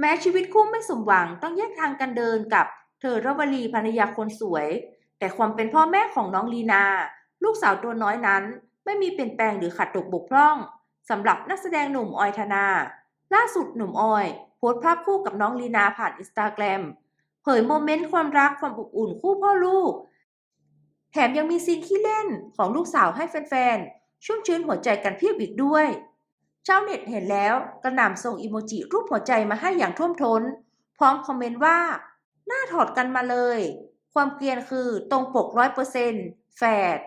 แม้ชีวิตคู่ไม่สมหวังต้องแยกทางกันเดินกับเธอรวลีภรรยาคนสวย แต่ความเป็นพ่อแม่ของน้องลีนา ลูกสาวตัวน้อยนั้น ไม่มีเปลี่ยนแปลงหรือขัดตกบกพร่องสำหรับนักแสดงหนุ่มออยธนา ล่าสุดหนุ่มออย โพสต์ภาพคู่กับน้องลีนาผ่านอินสตาแกรมเผยโมเมนต์ความรักความอบอุ่นคู่พ่อลูก แถมยังมีซีนขี้เล่นของลูกสาวให้แฟนๆ ชุ่มชื้นหัวใจกันเพียบอีกด้วย ชาวเน็ตเห็นแล้วกระหน่ำส่งอีโมจิรูปหัวใจมาให้อย่างท่วมท้น พร้อมคอมเมนต์ว่า หน้าถอดกันมาเลย ความเกลียนคือตรงปกร้อยเปอร์เซ็นต์แฝด